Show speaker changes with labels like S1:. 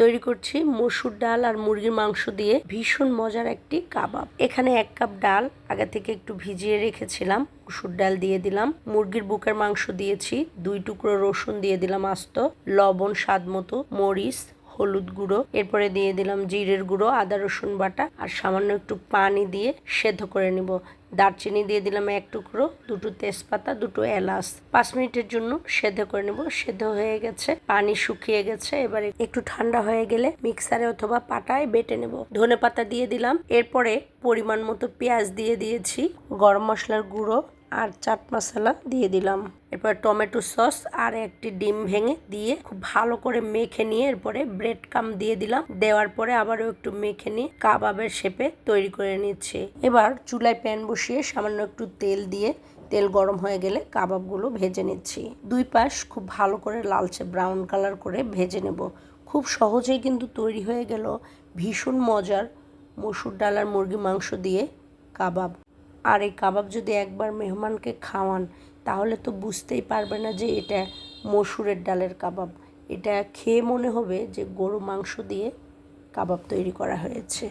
S1: তৈরি করছি মসুর ডাল আর মুরগির মাংস দিয়ে। ভীষণ মজার একটি কাবাব। এখানে এক কাপ ডাল আগে থেকে একটু ভিজিয়ে রেখেছিলাম। মসুর ডাল দিয়ে দিলাম। মুরগির বুকের মাংস দিয়েছি। দুই টুকরো রসুন দিয়ে দিলাম আস্ত। লবণ, স্বাদ মতো, মরিচ, হলুদ গুঁড়ো। এরপরে দিয়ে দিলাম জিরের গুঁড়ো, আদা রসুন বাটা আর সামান্য একটু পানি দিয়ে সেদ্ধ করে নিব। দারচিনি দিয়ে দিলাম এক টুকরো, দুটো তেজপাতা, দুটো এলাচ। পাঁচ মিনিটের জন্য সেদ্ধ করে নেব। সেদ্ধ হয়ে গেছে, পানি শুকিয়ে গেছে। এবারে একটু ঠান্ডা হয়ে গেলে মিক্সারে অথবা পাটায় বেটে নেব। ধনে পাতা দিয়ে দিলাম। এরপরে পরিমাণ মতো পেঁয়াজ দিয়ে দিয়েছি, গরম মশলার গুঁড়ো আর চাট মশলা দিয়ে দিলাম। এরপর টমেটো সস আর একটি ডিম ভেঙে দিয়ে খুব ভালো করে মেখে নিয়ে এরপরে ব্রেড কাম দিয়ে দিলাম। দেওয়ার পরে আবারও একটু মেখে নিয়ে কাবাবের শেপে তৈরি করে নিচ্ছি। এবার চুলায় প্যান বসিয়ে সামান্য একটু তেল দিয়ে তেল গরম হয়ে গেলে কাবাবগুলো ভেজে নিচ্ছি। দুই পাশ খুব ভালো করে লালচে ব্রাউন কালার করে ভেজে নেব। খুব সহজেই কিন্তু তৈরি হয়ে গেল ভীষণ মজার মসুর ডাল আর মুরগি মাংস দিয়ে কাবাব। আর এই কাবাব যদি একবার মেহমানকে খাওয়ান, তাহলে তো বুঝতেই পারবে না যে এটা মসুরের ডালের কাবাব। এটা খেয়ে মনে হবে যে গরু মাংস দিয়ে কাবাব তৈরি করা হয়েছে।